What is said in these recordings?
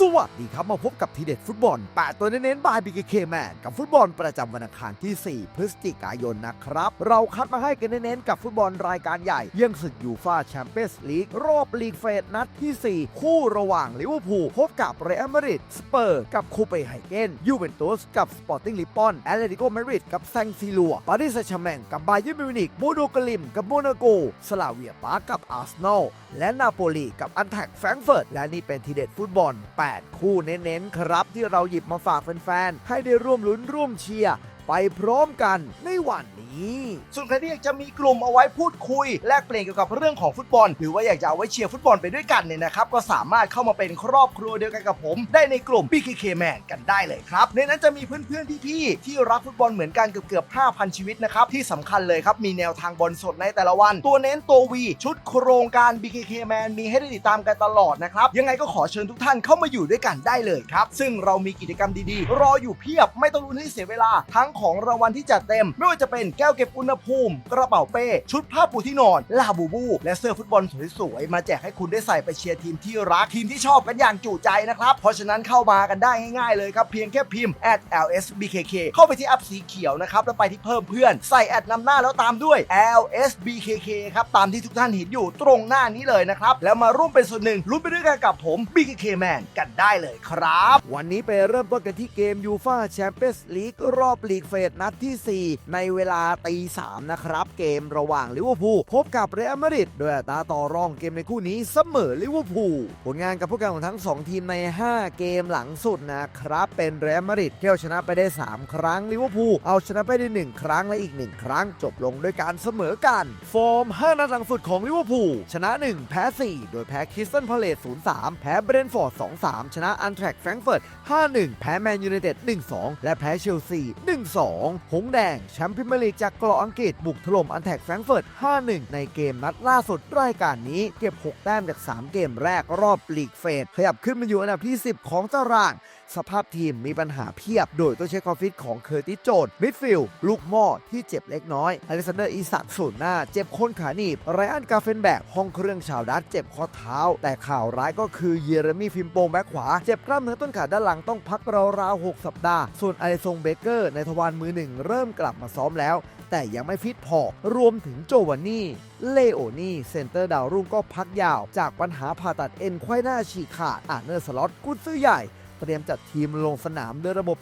สวัสดีครับมาพบกับทีเด็ดฟุตบอล8ตัวเน้นๆบาย BKK Man กับฟุตบอลประจำวันอังคารที่ 4 พฤศจิกายนนะครับ เราคัดมาให้กันเน้นๆกับฟุตบอลรายการใหญ่ยี่งศึกยูฟาแชมเปี้ยนส์ลีกรอบลีกเฟสนัดที่ 4 คู่ระหว่างลิเวอร์พูลพบกับเรอัลมาดริดสเปอร์กับคูเปไฮเกนยูเวนตุสกับสปอร์ติ้งลิปปอนแอตเลติโกมาดริดกับแซงซีลัวปารีสแซงต์แชร์แมงกับบาเยิร์นมิวนิกโมโดกลิมกับโมนาโกสลาเวียปาร์กกับอาร์เซนอลและนาโปลีกับอันแทกแฟรงก์เฟิร์ตและนี่เป็นทีเด็ดฟุตบอล8 คู่เน้นๆครับที่เราหยิบมาฝากแฟนๆให้ได้ร่วมลุ้นร่วมเชียร์ ไปพร้อมกันในวันนี้ ส่วนใครที่อยากจะมีกลุ่มเอาไว้พูดคุย แลกเปลี่ยนเกี่ยวกับเรื่องของฟุตบอล หรือว่าอยากจะเอาไว้เชียร์ฟุตบอลไปด้วยกันเนี่ยนะครับก็สามารถเข้ามาเป็นครอบครัวเดียวกันกับผม ได้ในกลุ่ม BKK Man กันได้เลยครับในนั้นจะมีเพื่อนๆพี่ๆที่รักฟุตบอลเหมือนกันเกือบเกือบ5,000 ชีวิตนะครับที่สำคัญเลยครับมีแนวทางบอลสดในแต่ละวัน ตัวเน้นตัววีชุดโครงการ BKK Man มีให้ได้ติดตามกันตลอดนะครับยังไงก็ขอเชิญทุกท่านเข้ามาอยู่ด้วยกันได้เลยครับซึ่งเรามีกิจกรรมดีๆ รออยู่เพียบไม่ต้องลุ้นให้เสียเวลาทั้งของรางวัลที่จัดเต็ม ไม่ว่าจะเป็นแก้วเก็บอุณหภูมิ กระเป๋าเป้ ชุดผ้าปูที่นอน ลาบูบู และเสื้อฟุตบอลสวยๆ มาแจกให้คุณได้ใส่ไปเชียร์ทีมที่รักทีมที่ชอบกันอย่างจุใจนะครับ เพราะฉะนั้นเข้ามากันได้ง่ายๆเลยครับ เพียงแค่พิมพ์ @lsbkk เข้าไปที่แอปสีเขียวนะครับแล้วไปที่เพิ่มเพื่อนใส่แอดนำหน้าแล้วตามด้วย lsbkk ครับตามที่ทุกท่านเห็นอยู่ตรงหน้านี้เลยนะครับแล้วมาร่วมเป็นส่วนหนึ่งลุ้นไปด้วยกันกับผม BKK Man กันได้เลยครับ วันนี้ไปเริ่มต้นกันที่เกมยูฟาแชมเปี้ยนส์ลีกรอบลีกเฟสนัดที่ 4 ในเวลาตี3นะครับเกมระหว่างลิเวอร์พูลพบกับเรอัลมาดริดโดยอัตราต่อรองเกมในคู่นี้เสมอลิเวอร์พูลผลงานกับพวกกันของทั้ง 2 ทีมใน 5 เกมหลังสุดนะครับเป็นเรอัลมาดริดที่เอาชนะไปได้ 3 ครั้งลิเวอร์พูลเอาชนะไปได้ 1 ครั้งและอีก 1 ครั้งจบลงด้วยการเสมอกัน ฟอร์ม 5 นัดหลังสุดของลิเวอร์พูลชนะ 1 แพ้ 4 โดยแพ้คริสตันพาเลต0-3 แพ้เบรนฟอร์ด2-3 ชนะอันแทรกแฟรงเฟิร์ต5-1 แพ้แมนยูไนเต็ด1-2 และแพ้เชลซี1-2หงแดง แชมป์พรีเมียร์ลีกจากเกาะอังกฤษบุกถล่มอันแทกแฟรงเฟิร์ต 5-1 ในเกมนัดล่าสุดรายการนี้เก็บ 6 แต้มจาก 3 เกมแรกรอบลีกเฟสขยับขึ้นมาอยู่อันดับที่ 10 ของตาราง สภาพทีมมีปัญหาเพียบ โดยต้องใช้ความฟิตของเคอร์ติสโจนมิดฟิลด์ลูกหม้อที่เจ็บเล็กน้อยอเล็กซานเดอร์อีสักสูนหน้า เจ็บโคนขาหนีบไรอันกาเฟนแบกห้องเครื่องชาวดัตเจ็บข้อเท้า แต่ข่าวร้ายก็คือเยเรมีฟิมโปแบ็คขวา เจ็บกล้ามเนื้อต้นขาด้านหลังต้องพักราวๆ6สัปดาห์ ส่วนอเลซงเบเกอร์ ในทวารมือหนึ่งเริ่มกลับมาซ้อมแล้ว แต่ยังไม่ฟิตพอ รวมถึงโจวานนี่ เลโอนี่ เซนเตอร์ดาวรุ่งก็พักยาว จากปัญหาผ่าตัดเอ็นไขว้หน้าฉีกขาดอาเนอร์สล็อตกุนซื้อใหญ่ เตรียมจัดทีมลงสนามด้วยระบบ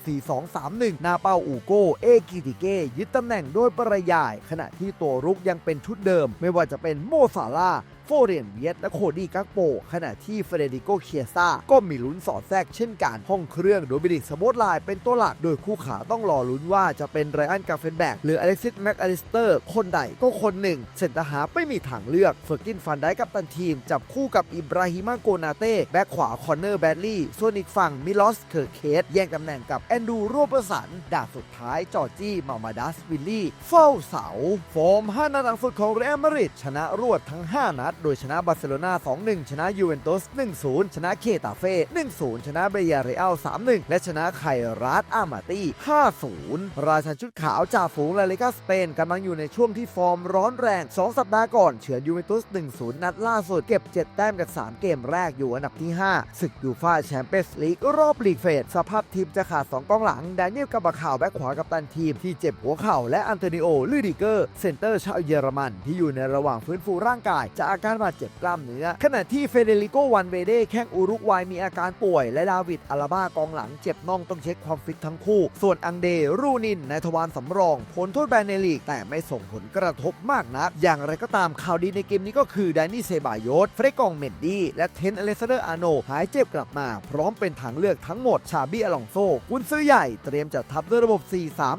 4-2-3-1 หน้าเป้าอูโก้ เอกิติเกยึดตำแหน่งโดยปริยาย ขณะที่ตัวรุกยังเป็นชุดเดิม ไม่ว่าจะเป็นโมซาลา โฟเรนเวียตและโคดี้กักโป ขณะที่เฟเดริโกเคียซ่าก็มีลุ้นสอดแทรกเช่นกันห้องเครื่องโดยบิดิกสมอตไลน์เป็นตัวหลัก โดยคู่ขาต้องรอลุ้นว่าจะเป็นไรอันกาเฟนแบกหรืออเล็กซิสแม็กอลิสเตอร์คนใดก็คนหนึ่ง เซนตอร์ฮารไม่มีทางเลือกเฟอร์กินฟันได้กับตันทีม จับคู่กับอิบราฮิมาโกนาเต้แบ็คขวาคอนเนอร์แบดลี่ส่วนอีกฝั่งมิลอสเคอร์เคสแย่งตำแหน่งกับแอนดูโรเบอร์สันดาบสุดท้ายจอร์จี้มามาดัสวิลลี่เฝ้าเสาฟอร์ม5นัดหลังสุดของเรอัลมาดริดชนะรวดทั้ง 5 นัดโดยชนะบาร์เซโลนา 2-1 ชนะยูเวนตุส 1-0 ชนะเคตาเฟ่ 1-0 ชนะเบียาเรอัล 3-1 และชนะไครัสอามาตี้ 5-0 ราชันชุดขาวจ่าฝูงลาลิกาสเปนกำลังอยู่ในช่วงที่ฟอร์มร้อนแรง 2 สัปดาห์ก่อนเฉือนยูเวนตุส 1-0 นัดล่าสุด เก็บ 7 แต้มกับ3เกมแรกอยู่อันดับที่ 5 ศึกยูฟ่าแชมเปี้ยนส์ลีกรอบลีกเฟสสภาพทีมจะขาด 2กองหลังแดเนียลกับบาข่าวแบ็คขวากับตันทีมที่เจ็บหัวเข่าและอันโตนิโอลูดิเกอร์เซนเตอร์ชาวเยอรมันที่อยู่ในระหว่างฟื้นฟูร่างกายจากการบาดเจ็บกล้ามเนื้อ ขณะที่เฟเดริโกวันเวเดแข้งอุรุกวัยมีอาการป่วย และดาวิดอาราบ้ากองหลังเจ็บน่องต้องเช็คความฟิตทั้งคู่ ส่วนอังเดรูนินในทวารสำรองผลโทษแบนในลีก แต่ไม่ส่งผลกระทบมากนัก อย่างไรก็ตามข่าวดีในเกมนี้ก็คือแดนนี่เซบายสเฟรกองเมดดี้และเทนอเลซเดอร์อาโนหายเจ็บกลับมา พร้อมเป็นทางเลือกทั้งหมดชาบี้อลองโซกุนซื้อใหญ่เตรียมจัดทัพด้วยระบบ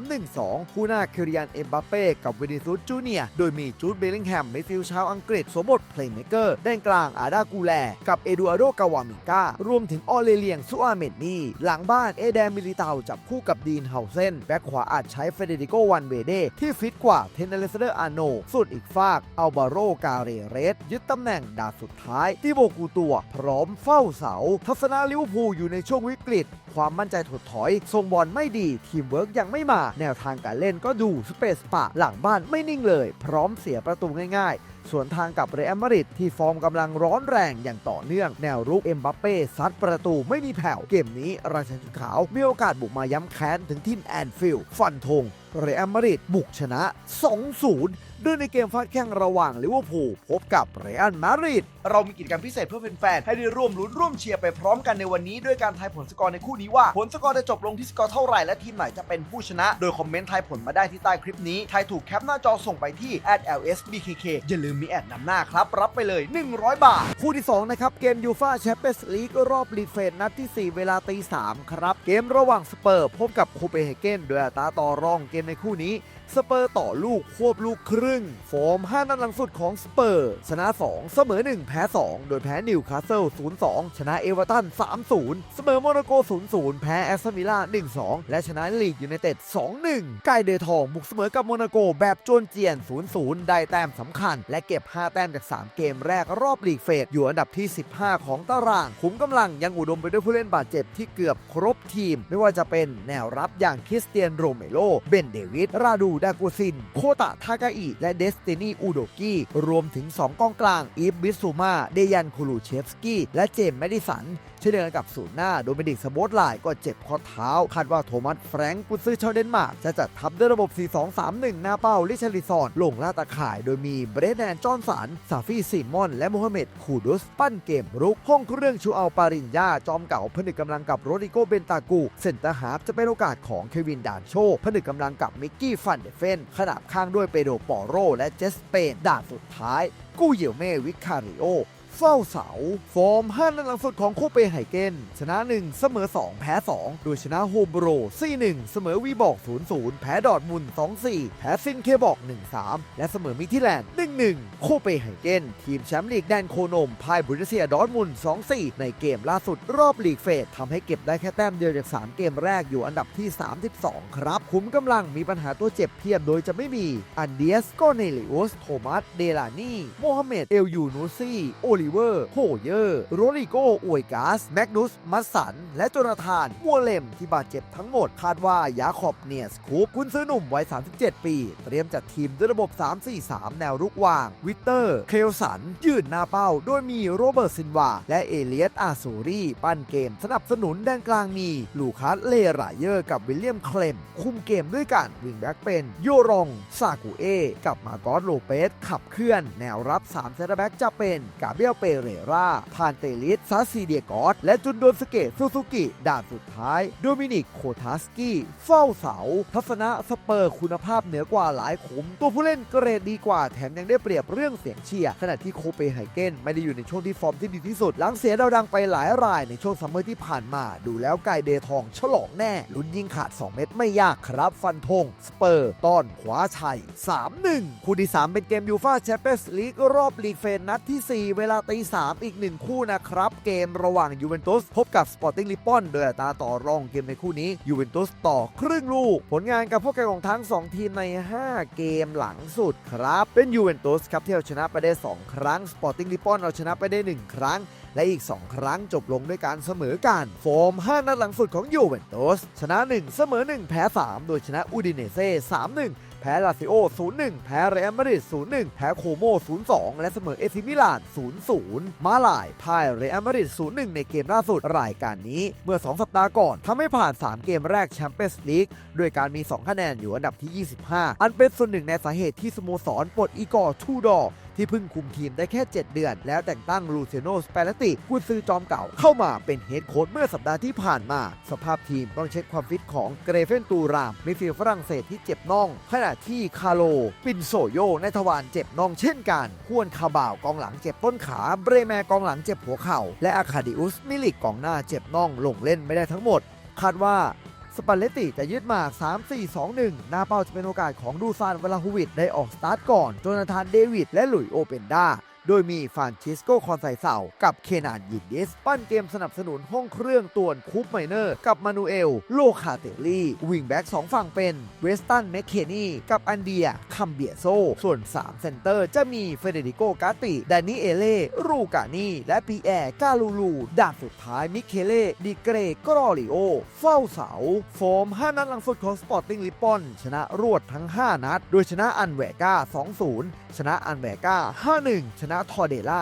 4-3-1-2 คู่หน้าคิริยันเอ็มบัปเป้กับวินิซุสจูเนียโดยมีจูดเบลลิงแฮมมิดฟิลด์ชาวอังกฤษสวมบทเพลย์เมเกอร์ด้านกลางอาดากูแล กับเอดูอาโดกาวามิก้ารวมถึงออเลเลียงซูอาเมดนีหลังบ้านเอแดมิลิตาจับคู่กับดีนเฮาเซนแบ็คขวาอาจใช้เฟเดริโกวันเวเดที่ฟิตกว่าเทนเนเลสเดอร์อาโนส่วนอีกฝากอัลบาโรกาเรเรสยึดตำแหน่งดาสุดท้ายที่โบกูตัว พร้อมเฝ้าเสา ทัศนาลิวพูอยู่ในช่วงวิกฤต ความมั่นใจถดถอยทรงบอลไม่ดี ทีมเวิร์กยังไม่มา แนวทางการเล่นก็ดูสเปซปะหลังบ้านไม่นิ่งเลย พร้อมเสียประตูง่ายๆ สวนทางกับเรอัลมาดริดที่ฟอร์มกำลังร้อนแรงอย่างต่อเนื่อง แนวรุกเอ็มบัปเป้ซัดประตูไม่มีแผ่ว เกมนี้ราชันชุดขาว มีโอกาสบุกมาย้ำแค้นถึงที่แอนฟิลด์ฟันธงเรอัลมาดริดบุกชนะ 2-0 ด้วยในเกมฟาดแข่งระหว่างลิเวอร์พูลพบกับเรอัลมาดริดเรามีกิจกรรมพิเศษเพื่อแฟนๆให้ได้ร่วมลุ้นร่วมเชียร์ไปพร้อมกันในวันนี้ด้วยการทายผลสกอร์ในคู่นี้ว่า ผลสกอร์จะจบลงที่สกอร์เท่าไหร่และทีมไหนจะเป็นผู้ชนะ โดยคอมเมนต์ทายผลมาได้ที่ใต้คลิปนี้ทายถูกแคปหน้าจอส่งไปที่ @lsbkk อย่าลืมมีแอดนำหน้าครับ รับไปเลย 100 บาท คู่ที่ 2 นะครับ เกมยูฟาแชมเปี้ยนส์ลีกรอบลีเฟสนัดที่ 4 เวลาตี3ครับ เกมระหว่างสเปอร์พบกับโคเปนเฮเกนโดยอัตราต่อรองเกมในคู่นี้ สเปอร์ต่อลูกควบลูกครึ่งฟอร์ม5 นัดหลังสุดของสเปอร์ ชนะ 2 เสมอ 1 แพ้ 2 โดยแพ้นิวคาสเซิล 0-2 ชนะเอเวอร์ตัน 3-0 เสมอโมนาโก 0-0 แพ้แอสตันวิลล่า 1-2 และชนะลีดยูไนเต็ด 2-1 ไกเดทองบุกเสมอกับโมนาโกแบบจนเจียน 0-0 ได้แต้มสำคัญ และเก็บ 5 แต้มจาก 3 เกมแรกรอบลีกเฟสอยู่อันดับที่ 15 ของตาราง ขุมกำลังยังอุดมไปด้วยผู้เล่นบาดเจ็บที่เกือบครบทีม ไม่ว่าจะเป็นแนวรับอย่างคริสเตียนโรเมโลเบนเดวิดราดูดากูซิน โคตะทากาอิ และเดสตินีอูโดกิรวมถึง 2กองกลาง อีฟบิสซูมา เดยันคูลูเชฟสกี้ และเจมส์แมดิสันเช่นเดียวกันกับศูนย์หน้าโดมินิกสโบตไลน์ก็เจ็บข้อเท้า คาดว่าโทมัสแฟรงก์กุซือชาวเดนมาร์กจะจัดทัพด้วยระบบ 4-2-3-1 หน้าเป้าลิชาริซอนลงล่าตาข่ายโดยมีเบรดแนนจอห์นสันซาฟีซีมอน และโมฮัมเหม็ดคูดุส ปั้นเกมรุกห้องเครื่องชูอัลปารินยาจอมเก่าผนึกกำลังกับโรดิโกเบนตากูเซนเตอร์ฮาร์ฟจะเป็นโอกาสของเควินดานโชผนึกกำลังกับมิกกี้ฟันเดเฟนขนาบข้างด้วยเปโดปอโรและเจสเปนด่านสุดท้าย กู้เหยี่ยวเม่วิคาริโอ เฝ้าเสา ฟอร์ม5นัดหลังสุดของโคเปไฮเกนชนะ 1 เสมอ 2 แพ้ 2 โดยชนะโฮมโบร 4-1 เสมอวีบอก 0-0 แพ้ดอร์ทมุน 2-4 แพ้ซินเคบอก 1-3 และเสมอมิทิแลนด์ 1-1 โคเปนไฮเกน ทีมแชมป์ลีกแดนโคนมพ่ายบรูเซียดอร์ทมุน 2-4 ในเกมล่าสุดรอบลีกเฟสทำให้เก็บได้แค่แต้มเดียวจาก 3 เกมแรกอยู่อันดับที่ 32 ครับขุมกำลังมีปัญหาตัวเจ็บเพียบโดยจะไม่มี อันเดียสโกเนลิอุส โทมัส เดลานีโมฮัมเหม็ด เอลยูนูซี่ โอลิเวอร์ โฮเยอร์ โรริโกอวยกาส แมกนุส มัสสัน และโจนาธาน มัวเลมที่บาดเจ็บทั้งหมด คาดว่ายาขอบเนียสคูปกุนซื้อหนุ่มวัย 37 ปี เตรียมจัดทีมด้วยระบบ 3-4-3 แนวรุกวาง วิกเตอร์ เคลสัน ยืนหน้าเป้า โดยมีโรเบิร์ตซินวา และเอเลียตอาซูรี ปั้นเกม สนับสนุนแดนกลางมีลูคัส เลรายเยอร์ กับวิลเลียม เคลม คุมเกมด้วยกัน วิงแบ็กเป็น โยรอง ซากุเอ กับมาโกอสโลเปส ขับเคลื่อน แนวรับ3เซนเตอร์แบ็กจะเป็น กาเบรียลเปเรราพานเตลิสซาซิเดียกอสและจุนโดนสเกตซูซูกิด่านสุดท้ายโดมินิกโคทาสกี้เฝ้าเสา ทัศนะสเปอร์คุณภาพเหนือกว่าหลายขุม ตัวผู้เล่นเกรดดีกว่าแถมยังได้เปรียบเรื่องเสียงเชียร์ขณะที่โคเปไฮเกนไม่ได้อยู่ในช่วงที่ฟอร์มที่ดีที่สุด หลังเสียดาวดังไปหลายรายในช่วงซัมเมอร์ที่ผ่านมา ดูแล้วไก่เดทองฉลองแน่ลุ้นยิงขาด 2 เม็ดไม่ยากครับฟันธงสเปอร์ต้อนขวาชัย 3-1 คู่ที่ 3 เป็นเกมยูฟาแชมเปี้ยนส์ลีกรอบลีกเฟนนัดที่ 4 เวลาตี3อีก1คู่นะครับ เกมระหว่างยูเวนตุสพบกับสปอร์ติ้งลิปปอนโดยอัตราต่อรองเกมในคู่นี้ยูเวนตุสต่อครึ่งลูก ผลงานกับพวกแข่งของทั้ง 2 ทีมใน 5 เกมหลังสุดครับ เป็นยูเวนตุสครับที่เอาชนะไปได้ 2 ครั้งสปอร์ติ้งลิปปอนเอาชนะไปได้ 1 ครั้งและอีก 2 ครั้งจบลงด้วยการเสมอกันฟอร์ม5 นัดหลังสุดของยูเวนตุสชนะ 1 เสมอ 1 แพ้ 3 โดยชนะอูดิเนเซ่3-1 แพ้ลาซิโอ 0-1 แพ้เรอัลมาดริด 0-1 แพ้โคโม 0-2 และเสมอเอซิมิลาน 0-0 มาลายพ่ายเรอัลมาดริด 0-1 ในเกมล่าสุดรายการนี้เมื่อ 2 สัปดาห์ก่อนทำให้ผ่าน 3 เกมแรกแชมเปี้ยนส์ลีกด้วยการมี 2 คะแนนอยู่อันดับที่ 25 อันเป็นส่วนหนึ่งในสาเหตุที่สโมสรปลดอีกอร์ทูดอร์ ที่เพิ่งคุมทีมได้แค่ 7 เดือน แล้วแต่งตั้งลูเซโนสเปเลติกุนซือจอมเก่าเข้ามาเป็นเฮดโค้ชเมื่อสัปดาห์ที่ผ่านมา สภาพทีมต้องเช็คความฟิตของเกรเฟนตูรามมิดฟิลด์ฝรั่งเศสที่เจ็บน่อง ขณะที่คาโล ปินโซโยในทวารเจ็บน่องเช่นกันฮวนคาบ่าวกองหลังเจ็บต้นขาเบรแมกองหลังเจ็บหัวเข่าและอาคาดิอุสมิลิกกองหน้าเจ็บน่องลงเล่นไม่ได้ทั้งหมด คาดว่า สปาเลตติจะยึดหมาก 3-4-2-1 หน้าเป้าจะเป็นโอกาสของดูซานเวลาฮูวิดได้ออกสตาร์ทก่อน โจนาธานเดวิดและหลุยโอเปนดา โดยมีฟานชิสโกคอนไซเซากับเคนานยินดิส ปั้นเกมสนับสนุนห้องเครื่องตวนคูปไมเนอร์ กับมานูเอล โลคาเตลลี่ วิงแบ็กสองฝั่งเป็นเวสตันแมคเคนีกับอันเดีย คัมเบียโซ ส่วน 3 เซนเตอร์จะมีเฟเดริโกกาติดานิเอเล่รูกานีและปีแอร์กาลูลูด่านสุดท้ายมิเคเล่ดิเกรกรอริโอ เฝ้าเสา โฟม 5 นัดหลังสุดของสปอร์ติ้งลิปปอนชนะรวดทั้ง 5 นัด โดยชนะอันแวก้า 2-0 ชนะอันแบก้า 5-1 ชนะทอร์เดล่า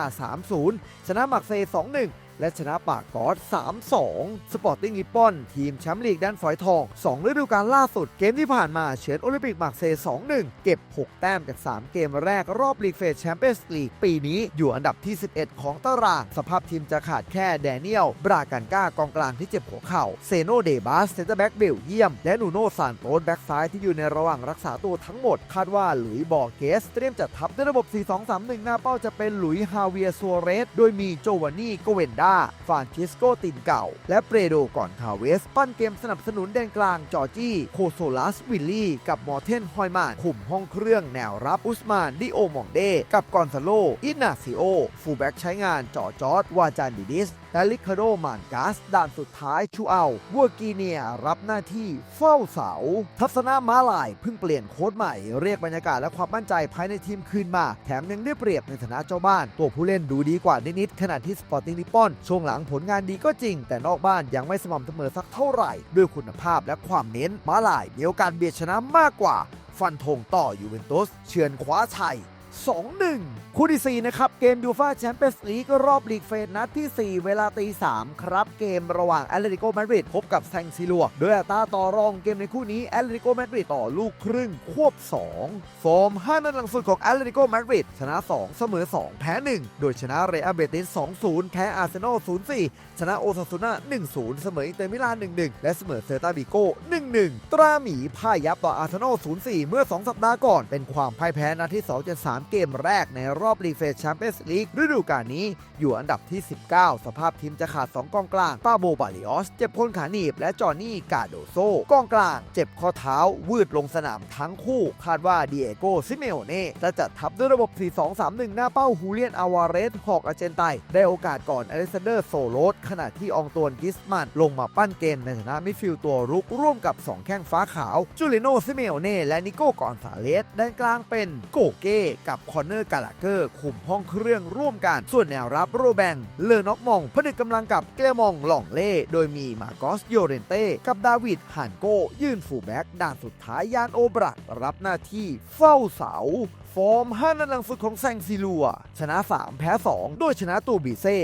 3-0 ชนะมักเซ 2-1 และชนะปากกอส3-2 สปอร์ติ้งลิปปอน ทีมแชมป์ลีกด้านฝอยทอง 2 ฤดูกาลล่าสุดเกมที่ผ่านมาเฉือนโอลิมปิกมักเซ2-1 เก็บ 6 แต้มจาก 3 เกมแรกรอบลีกเฟสแชมเปี้ยนส์ลีกปีนี้อยู่อันดับที่ 11 ของตาราง สภาพทีมจะขาดแค่แดเนียล บรากันก้ากองกลางที่เจ็บหัวเข่า เซโนเดบาสเซนเตอร์แบ็กเบลเยียม และนูโนซานโตสแบ็กซ้ายที่อยู่ในระหว่างรักษาตัวทั้งหมด คาดว่าหลุยส์บอร์เกสเตรียมจัดทัพด้วยระบบ 4-2-3-1 หน้าเป้าจะเป็นหลุยส์ฮาเวียซัวเรส โดยมีโจวานนี่โกเวนดาฟานชิสโกตินเก่า และเปรโดก่อนคาเวส ปั้นเกมสนับสนุนแดนกลางจอร์จี้โคโซลัสวิลลี่ กับมอร์เทนฮอยมานคุมห้องเครื่องแนวรับอุสมานดิโอมองเด กับกอนซาโลอินาซิโอฟูลแบ็กใช้งานจอจอร์ดวาจานดิดิส และลิคาโดมานกัสด่านสุดท้ายชูเอาวัวกีเนียรับหน้าที่เฝ้าเสา ทัศนาม้าลายเพิ่งเปลี่ยนโค้ดใหม่ เรียกบรรยากาศและความมั่นใจภายในทีมคืนมา แถมยังได้เปรียบในฐานะเจ้าบ้าน ตัวผู้เล่นดูดีกว่านิดๆขณะที่สปอร์ติ้งลิปอนช่วงหลังผลงานดีก็จริง แต่นอกบ้านยังไม่สม่ำเสมอสักเท่าไหร่ ด้วยคุณภาพและความเน้นม้าลายมีโอกาสเบียดชนะมากกว่า ฟันธงต่อยูเวนตุสเฉือนคว้าชัย 2-1 คู่ที่ 4 นะครับ เกมยูฟาแชมเปี้ยนส์ลีกรอบลีกเฟสนัดที่ 4 เวลาตี 3 ครับ เกมระหว่างแอตเลติโกมาดริดพบกับแซงซิลัวโดยอัตราต่อรองเกมในคู่นี้แอตเลติโกมาดริดต่อลูกครึ่งควบ2ฟอร์ม5นัดหลังสุดของแอตเลติโกมาดริดชนะ 2 เสมอ 2 แพ้ 1 โดยชนะเรอัลเบติส2-0 แพ้อาร์เซนอล 0-4 ชนะโอซาซูน่า 1-0 เสมออินเตอร์มิลาน 1-1 และเสมอเซลตาบิโก้ 1-1 ตราหมีพ่ายยับต่ออาร์เซนอล 0-4 เมื่อ 2 สัปดาห์ก่อนเป็นความพ่ายแพ้นัดที่2จาก3 เกมแรกในรอบลีกเฟสแชมเปี้ยนส์ลีกฤดูกาลนี้ อยู่อันดับที่ 19 สภาพทีมจะขาด 2กองกลาง ปาโบบาลิออส เจ็บคนขาหนีบ และจอห์นนี่กาโดโซกองกลาง เจ็บข้อเท้า วืดลงสนามทั้งคู่ คาดว่าดีเอโกซิเมโอเน่จะจัดทัพด้วยระบบ 4-2-3-1 หน้าเป้าฮูเลียน อาวาเรส หอกอาเจนไต ได้โอกาสก่อนอเล็กซานเดอร์โซโลสขณะที่อองตวนกิสมันลงมาปั้นเกมในฐานะมิดฟิลด์ตัวรุกร่วมกับ 2 แข้งฟ้าขาว จูเลโนซิเมโอเน่และนิโก้กอนซาเลสด้านกลางเป็นโกเก้กับคอนเนอร์กาลาเกอร์คุมห้องเครื่องร่วมกัน ส่วนแนวรับโรแบง เลอน็อกมองผนึกกำลังกับเกลมองหล่องเล่ โดยมีมาโกสโยเรนเต้ กับดาวิดฮันโก ยื่นฟูแบ็กด่านสุดท้ายยานโอบรักรับหน้าที่เฝ้าเสา ฟอร์ม5นัดหลังสุดของแซงซิลัว ชนะ 3 แพ้ 2 โดยชนะตูบีเซ่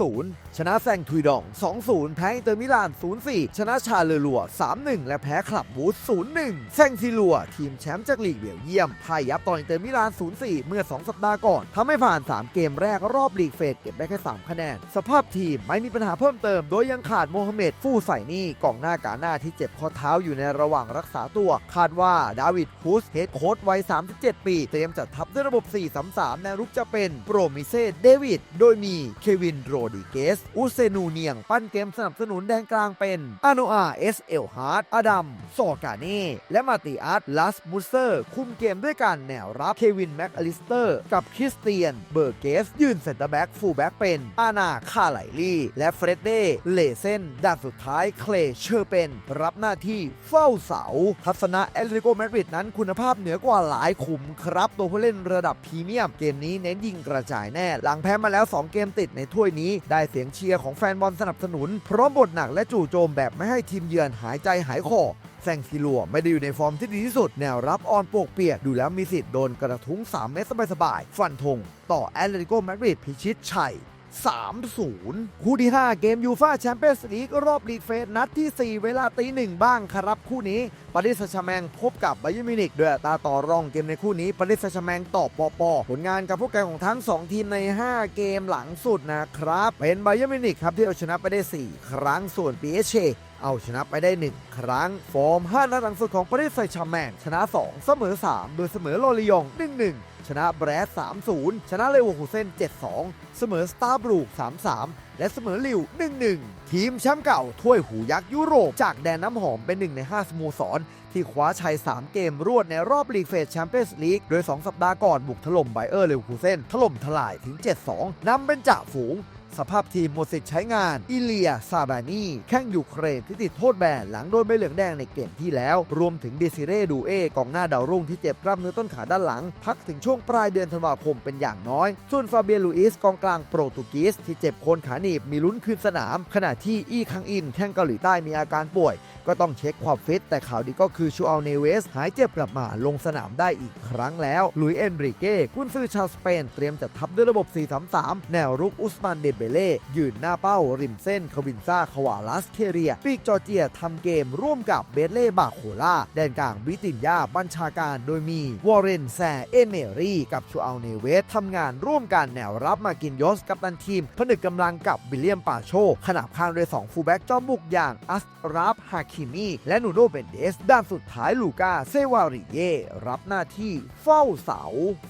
3-0 ชนะแซงทุยดอง 2-0 แพ้อินเตอร์มิลาน 0-4 ชนะชาเลอลัว 3-1 และแพ้คลับบูธ0-1 แซงซิลัว ทีมแชมป์จากลีกเบลเยียมพ่ายยับต่ออินเตอร์มิลาน 0-4 เมื่อ 2 สัปดาห์ก่อนทำให้ผ่าน 3 เกมแรกรอบลีกเฟสเก็บได้แค่ 3 คะแนน สภาพทีมไม่มีปัญหาเพิ่มเติม โดยยังขาดโมฮัมเหม็ดฟู่ใส่นี่กองหน้ากาหน้าที่เจ็บข้อเท้าอยู่ในระหว่างรักษาตัว คาดว่าดาวิดฮูสเฮดโค้ชวัย 37 ปีเตรียมจัดทัพด้วยระบบ 4-3-3 แนวรุกจะเป็นโปรมิเซเดวิด โดยมีเควินโรดิเกส อุเซนูเนียง ปั้นเกมสนับสนุนแดนกลางเป็นอาโนอาเอสเอลฮาร์ดอดัมซอกาเน่และมาติอัสลัสมูเซอร์ คุมเกมด้วยการแนวรับเควินแม็กอลิสเตอร์ กับคริสเตียน เบอร์เกส ยืนเซนเตอร์แบ็กฟูลแบ็กเป็นอานาคาไลลี่ และเฟรดเดเลเซนด้านสุดท้ายเคลเชอร์เป็น รับหน้าที่เฝ้าเสา ทัศนะแอลติโกแมดริดนั้นคุณภาพเหนือกว่าหลายขุมครับตัวผู้เล่นระดับพรีเมียม เกมนี้เน้นยิงกระจายแน่ หลังแพ้มาแล้ว 2 เกมติดในถ้วยนี้ ได้เสียงเชียร์ของแฟนบอลสนับสนุน พร้อมบทหนักและจู่โจมแบบไม่ให้ทีมเยือนหายใจหายคอแซงซิลัวไม่ได้อยู่ในฟอร์มที่ดีที่สุด แนวรับออนปวกเปียกดูแล้วมีสิทธิ์โดนกระทุ้ง 3 เมตรสบายๆฟันธงต่อแอตเลติโกมาดริดพิชิตชัย 3-0 คู่ที่ 5 เกมยูฟาแชมเปี้ยนส์ลีกรอบลีกเฟสนัดที่ 4 เวลาตีหนึ่งบ้างครับ คู่นี้ปาริสแซงแชร์แมงพบกับไบาเยิร์มิวนิกด้วยตาต่อรองเกมในคู่นี้ปาริสแซงแชร์แมงตอบปอปอผลงานกับพวกแกของทั้ง 2 ทีมใน 5 เกมหลังสุดนะครับ เป็นไบาเยิร์มิวนิกครับที่เอาชนะไปได้ 4 ครั้งส่วน PSG เเอาชนะไปได้ 1 ครั้ง ฟอร์ม 5 นัดหลังสุดของปารีสแซงแชร์แมงชนะ 2 เสมอ 3 โดยเสมอโลลียง1-1 ชนะแบรด3-0 ชนะเลวอร์คูเซน7-2 เสมอสตาร์บรูก3-3 และเสมอลิว 1-1 ทีมแชมป์เก่าถ้วยหูยักษ์ยุโรป จากแดนน้ำหอมเป็นหนึ่งใน 5 สโมสร ที่คว้าชัย 3 เกมรวดในรอบลีกเฟสแชมเปี้ยนส์ลีก โดย 2 สัปดาห์ก่อนบุกถล่มไบเออร์เลวคูเซนถล่มทลายถึง 7-2นำเป็นจ่าฝูง สภาพทีมหมดสิทธิ์ใช้งาน อิเลีย ซาบานีแข้งยูเครนที่ติดโทษแบนหลังโดนใบเหลืองแดงในเกมที่แล้ว รวมถึงเดซิเร่ดูเอกองหน้าดาวรุ่งที่เจ็บกล้ามเนื้อต้นขาด้านหลัง พักถึงช่วงปลายเดือนธันวาคมเป็นอย่างน้อย ส่วนฟาเบียลูอิสกองกลางโปรตุกีสที่เจ็บโคนขาหนีบมีลุ้นคืนสนาม ขณะที่อี้คังอินแข้งเกาหลีใต้มีอาการป่วยก็ต้องเช็คความฟิต แต่ข่าวดีก็คือชูอัลเนเวส หายเจ็บกลับมาลงสนามได้อีกครั้งแล้วลุยเอนริเก้กุนซือชาวสเปน เตรียมจัดทัพด้วยระบบ 4-3-3 แนวรุกอุสมานเดเบเล่ยืนหน้าเป้า ริมเส้นคาวินซาควาลัสเคเรีย ปีกจอร์เจียทำเกมร่วมกับเบเล่บาโคล่าแดนกลางบิตินยาบัญชาการโดยมี วอร์เรนแซเอเมรีกับชูอัลเนเวสทำงานร่วมกันแนวรับมากินยอสกับตันทีม ผนึกกำลังกับวิลเลียมปาโชขนาบข้างด้วย2ฟูลแบ็กจอมบุกอย่างอัสราฟฮาคิมีและนูโนเบนเดส ด้านสุดท้ายลูกาเซวาริเย่รับหน้าที่เฝ้าเสา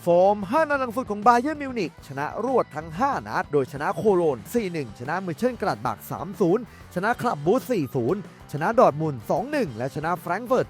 ฟอร์ม 5นัดหลังสุดของบาเยิร์มิวนิกชนะรวดทั้ง 5 นัด โดยชนะโคโลน 4-1 ชนะมือเช่นกลัดบัก3-0 ชนะคลับบูส4-0 ชนะดอร์ทมุน 2-1 และชนะแฟรงก์เฟิร์ต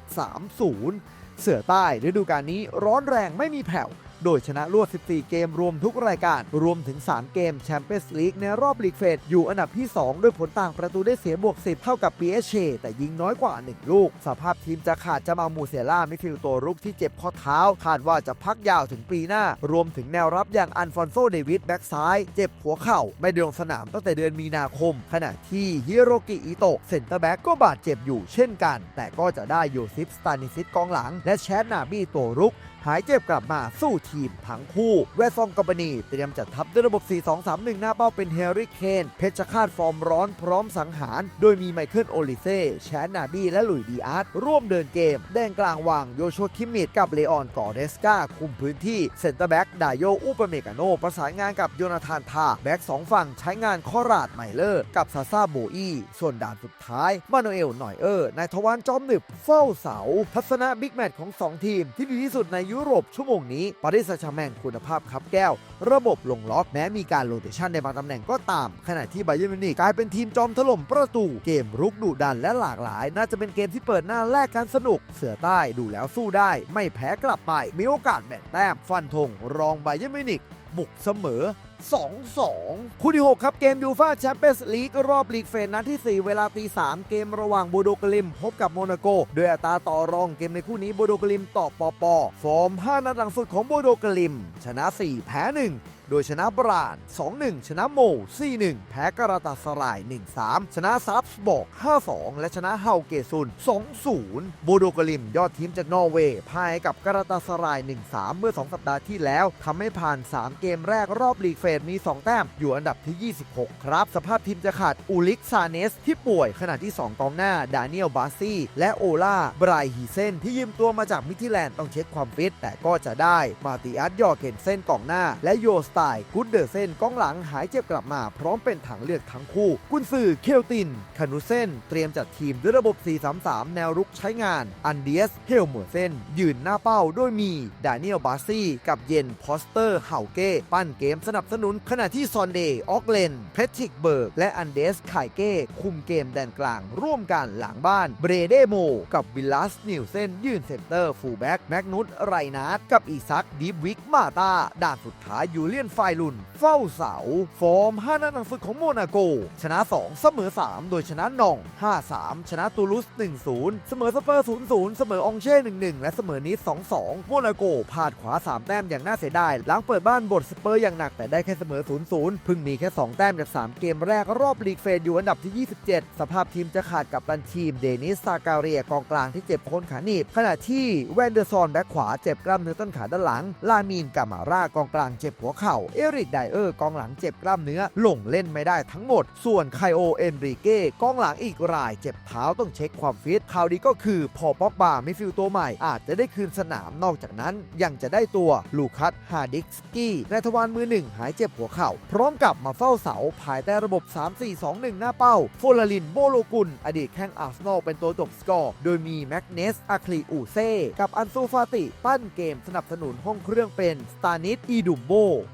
3-0 เสือใต้ฤดูกาลนี้ร้อนแรงไม่มีแผ่ว โดยชนะรวด 14 เกมรวมทุกรายการ รวมถึง 3 เกมแชมเปี้ยนส์ลีกในรอบลีกเฟสอยู่อันดับที่ 2 ด้วยผลต่างประตูได้เสียบวก 10 เท่ากับ PSG แต่ยิงน้อยกว่า 1 ลูก สภาพทีมจะขาดจะมามูเซล่ามิฟิลตัวรุกที่เจ็บข้อเท้า คาดว่าจะพักยาวถึงปีหน้า รวมถึงแนวรับอย่างอันฟอนโซเดวิดแบ็กซ้าย เจ็บหัวเข่า ไม่ได้ลงสนามตั้งแต่เดือนมีนาคม ขณะที่ฮิโรกิอิโตะเซนเตอร์แบ็กก็บาดเจ็บอยู่เช่นกัน แต่ก็จะได้โยซิฟสตานิซิสกองหลัง และแชดนาบี้ตัวรุก หายเจ็บกลับมาสู้ทีมทั้งคู่ แวซองกัมปานีเตรียมจัดทัพด้วยระบบ 4-2-3-1 หน้าเป้าเป็นเฮร์รี่เคน เพชรคาดฟอร์มร้อนพร้อมสังหาร โดยมีไมเคิลโอลิเซ่แชนนาบีและหลุยดีอาร์ตร่วมเดินเกม แดนกลางวางโยชัวคิมมิดกับเลออนกอเรสกาคุมพื้นที่เซนเตอร์แบ็กดายโยอุปเมกาโนประสานงานกับโยนาธานทาแบ็กสองฝั่งใช้งานคอราดไมเลอร์ กับซาซาโบอีส่วนด่านสุดท้ายมาโนเอลหน่อยเออร์นายทวารจอมหนึบเฝ้าเสาทัศนะบิ๊กแมตช์ของ 2 ทีมที่ดีที่สุดในยุโรปชั่วโมงนี้ปารีสแซงต์แชร์แมงคุณภาพครับแก้ว ระบบลงล็อกแม้มีการโรเตชันในบางตำแหน่งก็ตาม ขณะที่ไบเยร์นมิวนิกกลายเป็นทีมจอมถล่มประตู เกมรุกดุดันและหลากหลาย น่าจะเป็นเกมที่เปิดหน้าแลกกันสนุก เสือใต้ดูแล้วสู้ได้ ไม่แพ้กลับไปมีโอกาสแบ่งแต้มฟันธงรองไบเยร์นมิวนิก บุกเสมอ 2-2 คู่ที่ 6 ครับเกมยูฟาแชมเปี้ยนส์ลีกรอบลีกเฟสนัดที่ 4 เวลาตี 3 เกมระหว่างบูโดกลิม พบกับโมนาโก โดยอัตราต่อรองเกมในคู่นี้บูโดกลิมต่อปอปอฟอร์ม 5 นัดหลังสุดของบูโดกลิม ชนะ 4 แพ้ 1 โดยชนะบราน 2-1 ชนะโม 4-1 แพ้กราตาสราย 1-3 ชนะซับสบอก 5-2 และชนะเฮาเกซุน 2-0 โบโดกลิมยอดทีมจากนอร์เวย์พ่ายกับกราตาสราย 1-3 เมื่อ 2 สัปดาห์ที่แล้วทำให้ผ่าน 3 เกมแรกรอบลีกเฟสมี 2 แต้ม อยู่อันดับที่ 26 ครับ สภาพทีมจะขาดอูลิกซาเนส ที่ป่วยขณะที่ 2 กองหน้า ดานิเอลบาซี่ และโอล่าไบรฮีเซนที่ยืมตัวมาจากมิทิแลนด์ต้องเช็คความฟิตแต่ก็จะได้มาติอัสยอเกนเซนกองหน้า และโยสไตล์กุดเดอร์เซนกองหลังหายเจ็บกลับมา พร้อมเป็นถังเลือกทั้งคู่ กุนซือเคลตินคานุเซนเตรียมจัดทีมด้วยระบบ 4-3-3 แนวรุกใช้งาน อันเดียสเฮลเมอร์เซนยืนหน้าเป้าโดยมีดานิเอลบาซี่ กับเยนพอสเตอร์เฮาเก้ปั้นเกมสนับสนุนขณะที่ซอนเดย์ออกเลนเพทริกเบิร์กและอันเดสไคเก้คุมเกมแดนกลาง ร่วมกันหลังบ้านเบรเดโมกับวิลลัสนิวเซนยืนเซนเตอร์ฟูลแบ็กแมกนุสไรนาร์กับอีซักดิฟวิกมาตาด่านสุดท้ายยูเลียนไฟลุน เฝ้าเสา ฟอร์ม 5 นัดหลังสุดของโมนาโก ชนะ 2 เสมอ 3 โดยชนะนอง 5-3 ชนะตูลุส1-0 เสมอสเปอร์ 0-0 เสมอองเช่ 1-1 และเสมอนิส 2-2 โมนาโกพลาดขวา 3 แต้มอย่างน่าเสียดายหลังเปิดบ้านบทสเปอร์อย่างหนักแต่ได้แค่เสมอ 0-0 เพิ่งมีแค่ 2 แต้มจาก 3 เกมแรกรอบลีกเฟสอยู่อันดับที่ 27 สภาพทีมจะขาดกับตันทีมเดนิสซาการเรียกองกลางที่เจ็บโคนขาหนีบ ขณะที่แวนเดอร์ซอนแบ็คขวาเจ็บกล้ามเนื้อต้นขาด้านหลัง ลามีนกามาร่ากองกลางเจ็บหัวเข่าข่า เอริกไดเออร์กองหลังเจ็บกล้ามเนื้อลงเล่นไม่ได้ทั้งหมด ส่วนไคโอเอนริเก้กองหลังอีกรายเจ็บเท้าต้องเช็คความฟิตข่าวดีก็คือพอป๊อกบามิฟิลตัวใหม่อาจจะได้คืนสนามนอกจากนั้น ยังจะได้ตัวลูคัสฮาดิกสกี้ในทวารมือหนึ่งหายเจ็บหัวเข่า พร้อมกับมาเฝ้าเสาภายใต้ระบบ 3-4-2-1 หน้าเป้า โฟลารินโบโลกุล อดีตแข้งอาร์เซนอลเป็นตัวจบสกอร์ โดยมีแมกเนสอาคลีอูเซ่กับอันซูฟาติ ปั้นเกมสนับสนุนห้องเครื่องเป็นสตานิสอีดุมโบ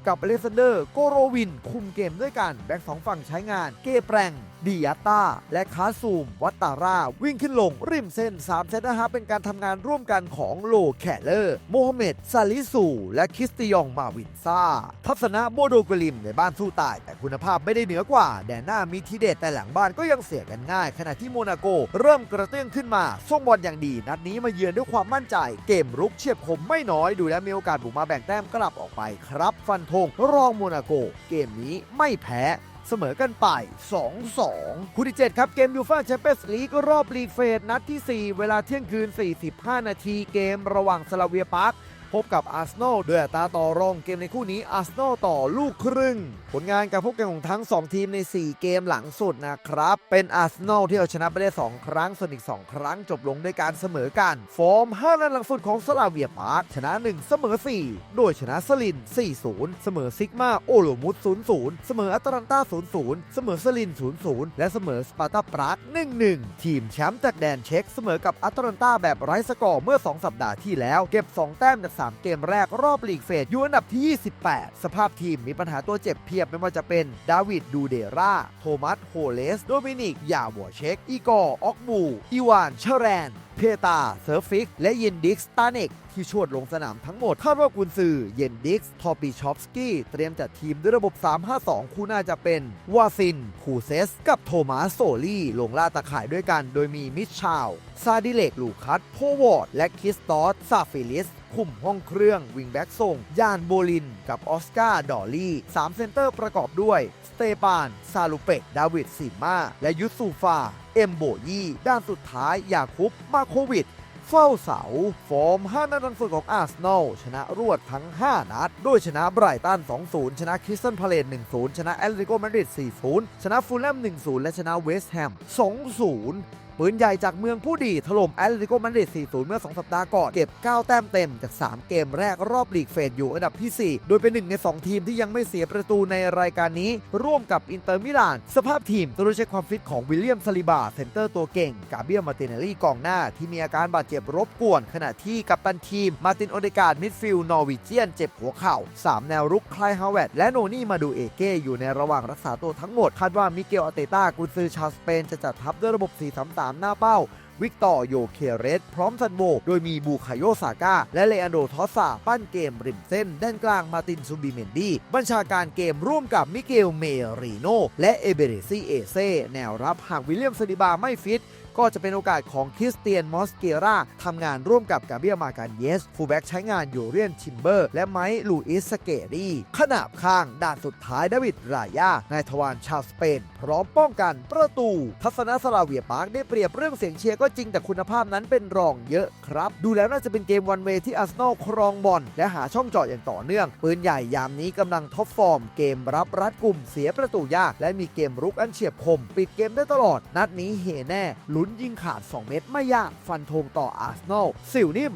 กับเลซานเดอร์ โกโรวิน คุมเกมด้วยกัน แบ็กสองฝั่งใช้งาน เกแปรงดิยาตาและคาซูม วัตตาร่าวิ่งขึ้นลงริมเส้น 3 เซตนะครับเป็นการทำงานร่วมกันของโลแคลเลอร์โมฮัมเหม็ดซาลิสูและคริสติยองมาวินซาทัศนะโบโดกลิมในบ้านสู้ตาย แต่คุณภาพไม่ได้เหนือกว่า แดนหน้ามีทีเด็ดแต่หลังบ้านก็ยังเสียกันง่าย ขณะที่โมนาโก เริ่มกระเตื้องขึ้นมาส่งบอลอย่างดี นัดนี้มาเยือนด้วยความมั่นใจ เกมรุกเฉียบคมไม่น้อยดูแล้วมีโอกาสบุกมาแบ่งแต้มกลับออกไปครับ ฟันธงรองโมนาโก เกมนี้ไม่แพ้ เสมอกันไป 2-2 คู่ที่ 7 ครับ เกมยูฟ่าแชมเปี้ยนส์ลีกรอบลีกเฟสนัดที่ 4 เวลาเที่ยงคืน 45 นาทีเกมระหว่างสลาเวียปาร์ค พบกับอาร์เซนอลด้วยตาต่อรองเกมในคู่นี้อาร์เซนอลต่อลูกครึ่ง ผลงานการพบกันของทั้ง 2 ทีมใน 4 เกมหลังสุดนะครับ เป็นอาร์เซนอลที่เอาชนะไปได้ 2 ครั้งส่วนอีก 2 ครั้งจบลงด้วยการเสมอกัน ฟอร์ม 5 นัดหลังสุดของสลาเวียปาร์คชนะ 1 เสมอ 4 โดยชนะสลิน 4-0 เสมอซิกมาโอโลมุส0-0 เสมออัตแลนตา0-0 เสมอสลิน 0-0 และเสมอสปาร์ตาปราก1-1 ทีมแชมป์จากแดนเช็กเสมอกับอัตแลนตาแบบไร้สกอร์เมื่อ 2 สัปดาห์ที่แล้วเก็บ 2 แต้มจาก3 เกมแรกรอบลีกเฟสอยู่อันดับที่ 28 สภาพทีมมีปัญหาตัวเจ็บเพียบไม่ว่าจะเป็นดาวิดดูเดราโทมัสโฮเลส โดมินิก ยาวัวเช็กอีกอร์ออกบูอีวานเชแรน เพตา เซอร์ฟิก และเยนดิกสตาเนกที่ชวดลงสนามทั้งหมดคาดว่ากุนซือเยนดิกส์ทอปิชอฟสกี้ เตรียมจัดทีมด้วยระบบ 3-5-2 คู่น่าจะเป็นวาซิน คูเซส กับโทมัสโซลี่ ลงล่าตะข่ายด้วยกัน โดยมีมิชชาวซาดิเลก ลูคัสโพวอร์ด และคิสตอสซาฟิลิส คุมห้องเครื่อง วิงแบ็กส่ง ยานโบลิน กับออสการ์ ดอลลี่ 3 เซนเตอร์ประกอบด้วย สเตปาน ซาลูเปก ดาวิด ซิม่า และยุสซูฟา เอมโบยี่ด้านสุดท้ายยาคุปมาโควิดเฝ้าเสา ฟอร์ม 5 นัดหลังสุดของอาร์เซนอลชนะรวดทั้ง 5 นัด โดยชนะไบรตัน 2-0 ชนะคริสตันพาเลต1-0 ชนะแอตเลติโกมาดริด 4-0 ชนะฟูลแลม 1-0 และชนะเวสต์แฮม 2-0 ปืนใหญ่จากเมืองผู้ดีถล่มแอตเลติโกมาดริด 4-0 เมื่อ 2 สัปดาห์ก่อนเก็บ 9 แต้มเต็มจาก 3 เกมแรกรอบลีกเฟสอยู่อันดับที่ 4 โดยเป็นหนึ่งใน 2 ทีมที่ยังไม่เสียประตูในรายการนี้ ร่วมกับอินเตอร์มิลาน สภาพทีมต้องใช้ความฟิตของวิลเลียมซาลิบาเซนเตอร์ตัวเก่ง กาเบียลมาติเนลลี่กองหน้า ที่มีอาการบาดเจ็บรบกวน ขณะที่กัปตันทีมมาตินโอเดกาดมิดฟิลด์นอร์วิเจียนเจ็บหัวเข่า 3 แนวรุกคลายฮาวเวตและโนนี่มาดูเอเก้อยู่ในระหว่างรักษาตัวทั้งหมดคาดว่ามิเกลอาเตต้ากุนซือชาวสเปนจะจัดทัพด้วยระบบ4-3-3หน้าเป้า วิกตอร์โยเคเรส พร้อมซันโว โดยมีบูคาโยสาก้า และเลอันโดทอสซาปั้นเกมริมเส้น ด้านกลางมาตินซูบิเมนดี บัญชาการเกมร่วมกับมิเกลเมรีโนและเอเบเรซีเอเซแนวรับหากวิลเลียมซาดิบาไม่ฟิต ก็จะเป็นโอกาสของคริสเตียนมอสเกราทำงานร่วมกับกาเบียมาการเยสฟูแบ็กใช้งานอยู่เรียนชิมเบอร์ และไมค์ลูอิสเกรีขนาบข้างด่านสุดท้ายดาวิดรายานายทวารชาวสเปน พร้อมป้องกันประตู ทัศนะสลาเวียปาร์คได้เปรียบเรื่องเสียงเชียร์ก็จริงแต่คุณภาพนั้นเป็นรองเยอะครับ ดูแล้วน่าจะเป็นเกมวันเวที่อาร์เซนอลครองบอลและหาช่องเจาะอย่างต่อเนื่อง ปืนใหญ่ยามนี้กำลังท็อปฟอร์ม เกมรับรัดกลุ่มเสียประตูยาก และมีเกมรุกอันเฉียบคม ปิดเกมได้ตลอด นัดนี้เฮแน่ลุ้นยิงขาด 2 เม็ดไม่ยากฟันธงต่ออาร์เซนอลสิวนิ่ม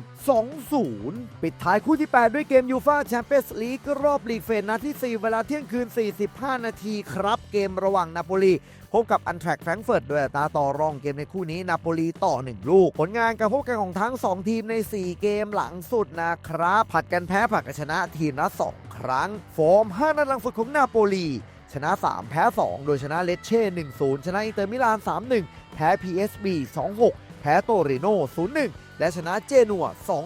2-0 ปิดท้ายคู่ที่ 8 ด้วยเกมยูฟาแชมเปี้ยนส์ลีกรอบลีกเฟสนัดที่ 4 เวลาเที่ยงคืน 45 นาทีครับ เกมระหว่างนาโปลีพบกับอันแทรกแฟรงเฟิร์ตโดยตาต่อรองเกมในคู่นี้นาโปลีต่อ 1 ลูก ผลงานการพบกันของทั้ง 2 ทีมใน 4 เกมหลังสุดนะครับ ผัดกันแพ้ผัดกันชนะทีมละ 2 ครั้งฟอร์ม 5 นัดหลังสุดของนาโปลีชนะ 3 แพ้ 2 โดยชนะเลสเช่ 1-0 ชนะอินเตอร์มิลาน 3-1 แพ้ PSB 2-6 แพ้โตเรโน 0-1 และชนะเจนัว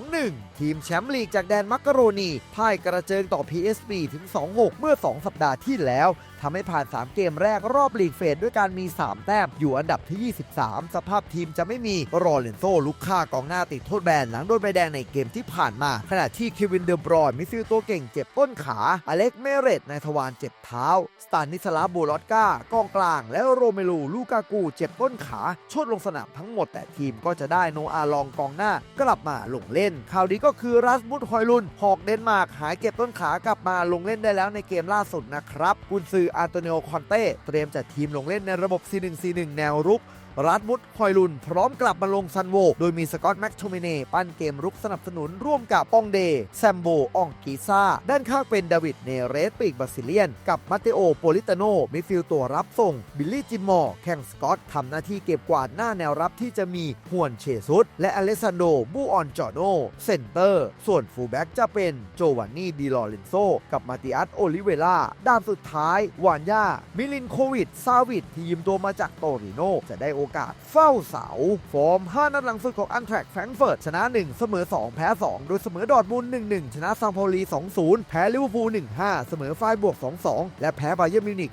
2-1 ทีมแชมป์ลีกจากแดนมักกะโรนีพ่ายกระเจิงต่อ PSB ถึง 2-6 เมื่อ 2 สัปดาห์ที่แล้ว ทำให้ผ่าน 3 เกมแรกรอบลีกเฟสด้วยการมี 3 แต้มอยู่อันดับที่ 23 สภาพทีมจะไม่มีโรเลนโซลุกค่ากองหน้าติดโทษแบนหลังโดนใบแดงในเกมที่ผ่านมา ขณะที่เควินเดอบรอยมิดฟิลตัวเก่งเจ็บต้นขาอเล็กเมเรตในทวารเจ็บเท้า สตานิสลาบูลอตกากองกลาง และโรเมลูลูกากูเจ็บต้นขาชดลงสนามทั้งหมดแต่ทีมก็จะได้โนอาลองกองหน้ากลับมาลงเล่นข่าวดีก็คือรัสมุดฮอยลุนหอกเดนมาร์กหายเก็บต้นขากลับมาลงเล่นได้แล้วในเกมล่าสุดนะครับกุนซืออันโตนิโอคอนเต้เตรียมจัดทีมลงเล่นในระบบ 4-1-4-1 แนวรุก รัดมุดฮอยลุน พร้อมกลับมาลงซันโว โดยมีสกอตแม็กโทมิเน่ปั้นเกมรุกสนับสนุนร่วมกับปองเดแซมโบอองกีซาด้านข้างเป็นดาวิดเนเรสปีกบาซิเลียน กับมาเตโอโปลิตาโนมิฟิลตัวรับส่ง บิลลี่จิมมอร์แข่งสกอตทำหน้าที่เก็บกวาดหน้าแนวรับที่จะมีฮวนเชซุสและอเลสซานโดบูออนจอโนเซนเตอร์ ส่วนฟูลแบ็กจะเป็นโจวานนี่ดีลอเรนโซกับมาติอัสโอลิเวล่าด้านสุดท้ายวานยามิลินโควิดซาวิดที่ยืมตัวมาจากโตริโนจะได้โอกาสเฝ้าเสา ฟอร์ม 5 นัดหลังสุดของอันแทร็กแฟรงเฟิร์ตชนะ 1 เสมอ 2 แพ้ 2 โดยเสมอดอร์ทมุนด์1-1 ชนะซังพลี 2-0 แพ้ลิเวอร์พูล 1-5 เสมอไฟบวก 2-2 และแพ้บาเยิร์นมิวนิก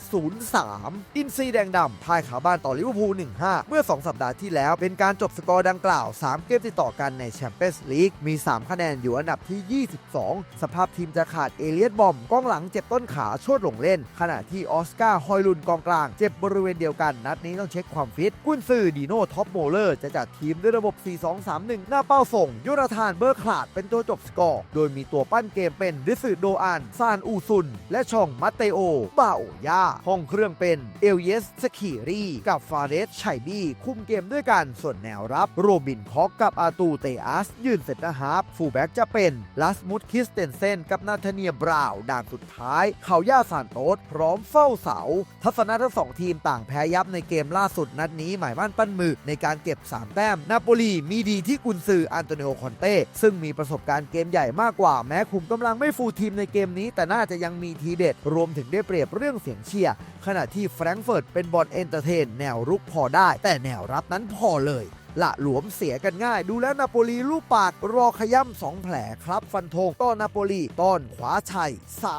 0-3 อินซีแดงดำพ่ายขาบ้านต่อลิเวอร์พูล 1-5 เมื่อ 2 สัปดาห์ที่แล้ว เป็นการจบสกอร์ดังกล่าว 3 เกมติดต่อกันในแชมเปี้ยนส์ลีกมี 3 คะแนนอยู่อันดับที่ 22 สภาพทีมจะขาดเอเลียตบอมกองหลังเจ็บต้นขาชวดลงเล่น ขณะที่ออสการ์ฮอยลุนกองกลาง เจ็บบริเวณเดียวกัน นัดนี้ต้องเช็คความฟิตกุนซือดีโน่ท็อปโมเลอร์จะจัดทีมด้วยระบบ 4-2-3-1 หน้าเป้าส่งยนาธานเบอร์คลาดเป็นตัวจบสกอร์ โดยมีตัวปั้นเกมเป็นดิสึโดอันซานอูซุน และช่องมัตเตโอบาโอยาห้องเครื่องเป็นเอลเยสสคีรีกับฟาเรสชัยบี้คุมเกมด้วยกันส่วนแนวรับ โรบินคอกกับอาตูเตอัส ยืนเซนเตอร์ฮาร์ฟฟูลแบ็กจะเป็นลัสมุดคิสเตนเซนกับนาธาเนียบราวด่านสุดท้ายเขาย่าซานโตสพร้อมเฝ้าเสา ทัศนะทั้งสองทีมต่างแพ้ยับในเกมล่าสุดนัดนี้หมายมั่นปั้นมือในการเก็บ 3 แต้ม นาโปลีมีดีที่กุนซืออันโตนิโอคอนเต้ ซึ่งมีประสบการณ์เกมใหญ่มากกว่า แม้คุมกำลังไม่ฟูลทีมในเกมนี้ แต่น่าจะยังมีทีเด็ด รวมถึงได้เปรียบเรื่องเสียงเชียร์ขณะที่แฟรงก์เฟิร์ตเป็นบอลเอนเตอร์เทนแนวรุกพอได้ แต่แนวรับนั้นพอเลย ละหลวมเสียกันง่าย ดูแล้วนาโปลีลูกปากรอขย่ำ2แผลครับ ฟันธงต้อนนาโปลีต้อนขวาชัย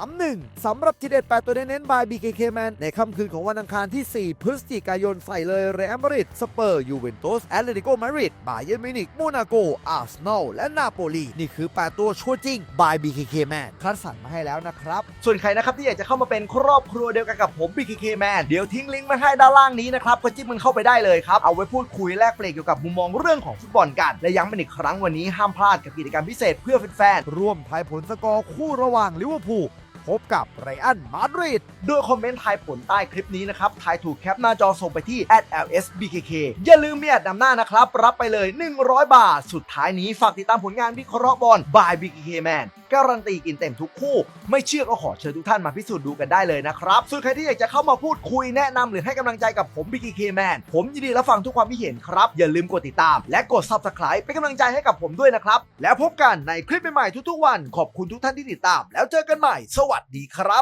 3-1สำหรับทีเด็ด8ตัวเน้นๆบาย BKK Man ในค่ำคืนของวันอังคารที่ 4 พฤศจิกายนใส่เลยเรอัลมาดริดสเปอร์ยูเวนตุสแอตเลติโกมาดริดบาเยิร์นมิวนิกโมนาโกอาร์เซนอลและนาโปลีนี่คือ8ตัวชั่วจริงบาย BKK Man คัดสรรมาให้แล้วนะครับ ส่วนใครนะครับที่อยากจะเข้ามาเป็นครอบครัวเดียวกันกับผม BKK Man เดี๋ยวทิ้งลิงก์มาให้ด้านล่างนี้นะครับก็จิ้มมันเข้าไปได้เลยครับเอาไว้พูดคุยแลกเปลี่ยนเกี่ยวกับมุมมองเรื่องของฟุตบอลกัน และย้ำเป็นอีกครั้งวันนี้ห้ามพลาดกับกิจกรรมพิเศษเพื่อแฟนร่วมทายผลสกอร์คู่ระหว่างลิเวอร์พูลพบกับไรอันมาดริดโดยคอมเมนต์ทายผลใต้คลิปนี้นะครับ ทายถูกแคปหน้าจอส่งไปที่ @lsbkk อย่าลืมเมีอัดนำหน้านะครับ รับไปเลย 100 บาท สุดท้ายนี้ฝากติดตามผลงานวิเคราะห์บอล by BKK Man การันตีกินเต็มทุกคู่ ไม่เชื่อก็ขอเชิญทุกท่านมาพิสูจน์ดูกันได้เลยนะครับ ส่วนใครที่อยากจะเข้ามาพูดคุยแนะนำหรือให้กำลังใจกับผม BKK Man ผมยินดีรับฟังทุกความคิดเห็นครับ อย่าลืมกดติดตาม และกด Subscribe เป็นกำลังใจให้กับผมด้วยนะครับ แล้วพบกันในคลิปใหม่ๆทุกๆวัน ขอบคุณทุกท่านที่ติดตาม แล้วเจอกันใหม่ สวัสดีครับ